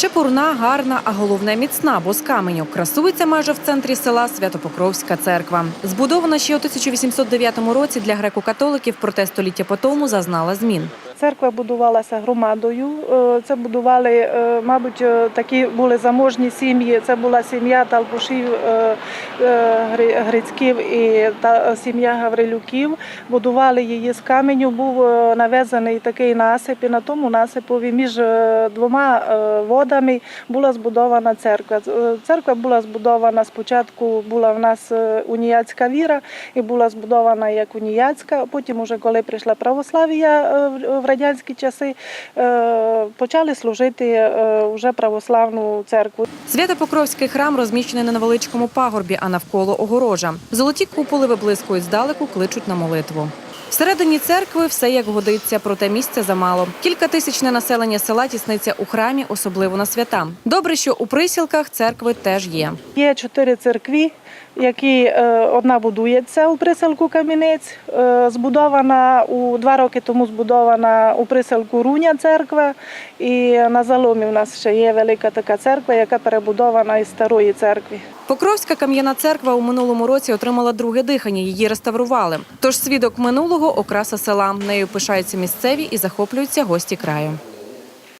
Чепурна, гарна, а головне міцна, бо з каменю. Красується майже в центрі села Святопокровська церква. Збудована ще у 1809 році для греко-католиків, проте століття по тому зазнала змін. Церква будувалася громадою. Е, Це будували, е, мабуть, е, такі були заможні сім'ї. Це була сім'я Талбушів Гри- Грицьків і та сім'я Гаврилюків. Будували її з каменю. Був навезений такий насип, і на тому насипові між двома водами була збудована церква. Церква була збудована спочатку. Була в нас уніяцька віра і була збудована як уніяцька. Потім, уже коли прийшла православ'я в- в радянські часи, е, почали служити е, вже православну церкву. Святопокровський храм розміщений на невеличкому пагорбі, а навколо огорожа. Золоті куполи виблискують здалеку, кличуть на молитву. Всередині церкви все як годиться, проте місця замало. Кількатисячне населення села тісниться у храмі, особливо на свята. Добре, що у присілках церкви теж є. Є чотири церкві, які е, одна будується у приселку Камінець. е, Збудована у два роки тому збудована у приселку Руня церква. І на заломі в нас ще є велика така церква, яка перебудована із старої церкви. Покровська кам'яна церква у минулому році отримала друге дихання. Її реставрували. Тож свідок минулого окраса села. Нею пишаються місцеві і захоплюються гості краю.